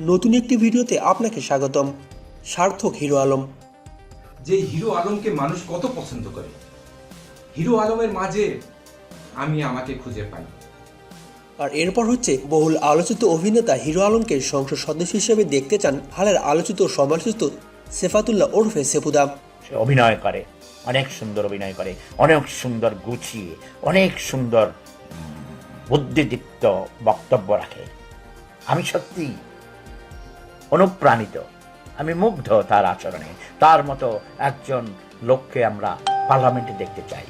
নতুন একটি ভিডিওতে আপনাকে স্বাগতম। সার্থক হিরো আলম। যে হিরো আলমকে মানুষ কত পছন্দ করে হিরো আলমের মাঝে আমি আমাকে খুঁজে পাই। আর এরপর হচ্ছে বহুল আলোচিত অভিনেতা হিরো আলমকে সংসদ সদস্য হিসেবে দেখতে চান হালের আলোচিত সমালোচিত সেফাতুল্লাহ ওরফে সেপুদা। সে অভিনয় করে অনেক সুন্দর অভিনয় করে অনেক সুন্দর গুছিয়ে অনেক সুন্দর বুদ্ধিদীপ্ত বক্তব্য রাখে। আমি সত্যি অনুপ্রাণিত। আমি মুগ্ধ তার আচরণে। তার মতো একজন লোককে আমরা পার্লামেন্টে দেখতে চাই।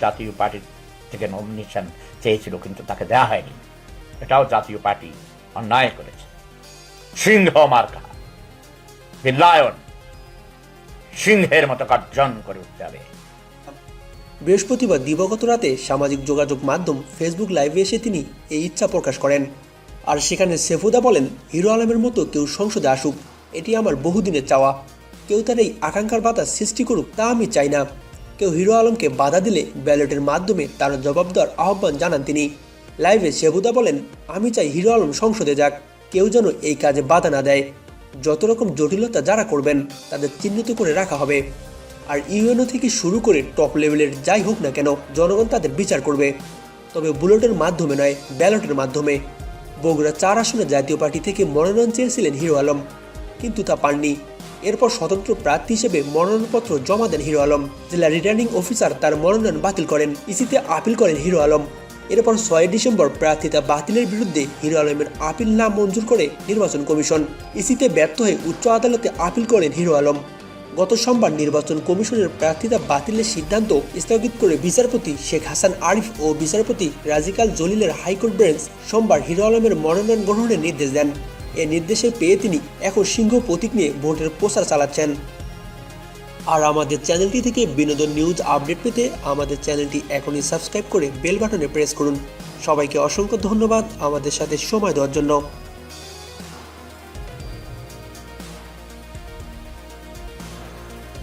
জাতীয় পার্টির থেকে নমিনেশন চেয়েছিল, কিন্তু তাকে দেওয়া হয়নি। এটাও জাতীয় পার্টি অন্যায় করেছে। সিংহ মার্কা লায়ন, সিংহের মতো গর্জন করে উঠতে হবে। বৃহস্পতিবার দিবগত রাতে সামাজিক যোগাযোগ মাধ্যম ফেসবুক লাইভে এসে তিনি এই ইচ্ছা প্রকাশ করেন। আর সেখানে সেফুদা বলেন, হিরো আলমের মতো কেউ সংসদে আসুক। এটি আমার বহুদিনের চাওয়া। কেউ তার এই আকাঙ্ক্ষার বাতাস সৃষ্টি করুক তা আমি চাই না। কেউ হিরো আলমকে বাধা দিলে ব্যালটের মাধ্যমে তার জবাব দেওয়ার আহ্বান জানান তিনি। লাইভে সেবুদা বলেন, আমি চাই হিরো আলম সংসদে যাক। কেউ যেন এই কাজে বাধা না দেয়। যত রকম জটিলতা যারা করবেন, তাদের চিহ্নিত করে রাখা হবে। আর ইউএনও থেকে শুরু করে টপ লেভেলের যাই হোক না কেন, জনগণ তাদের বিচার করবে। তবে বুলেটের মাধ্যমে নয়, ব্যালটের মাধ্যমে। বগুড়া চার আসনে জাতীয় পার্টি থেকে মনোনয়ন চেয়েছিলেন হিরো আলম, কিন্তু তা পাননি। এরপর স্বতন্ত্র প্রার্থী হিসেবে মনোনয়নপত্র জমা দেন হিরো আলম। জেলা রিটার্নিং অফিসার তার মনোনয়ন বাতিল করেন। ইসিতে আপিল করেন হিরো আলম। এরপর ছয় ডিসেম্বর প্রার্থিতা বাতিলের বিরুদ্ধে হিরো আলমের আপিল না মঞ্জুর করে নির্বাচন কমিশন। ইসিতে ব্যর্থ হয়ে উচ্চ আদালতে আপিল করেন হিরো আলম। গত সোমবার নির্বাচন কমিশনের প্রার্থিতা বাতিলের সিদ্ধান্ত স্থগিত করে বিচারপতি শেখ হাসান আরিফ ও বিচারপতি রাজিকাল জলিলের হাইকোর্ট বেঞ্চ সোমবার হিরো আলমের মনোনয়ন গ্রহণের নির্দেশ দেন। এ নির্দেশে পেয়ে তিনি এখন সিংহ প্রতীক নিয়ে ভোটের প্রচার চালাচ্ছেন। আর আমাদের চ্যানেলটি থেকে বিনোদন নিউজ আপডেট পেতে আমাদের চ্যানেলটি এখনই সাবস্ক্রাইব করে বেল বাটনে প্রেস করুন। সবাইকে অসংখ্য ধন্যবাদ আমাদের সাথে সময় দেওয়ার জন্য।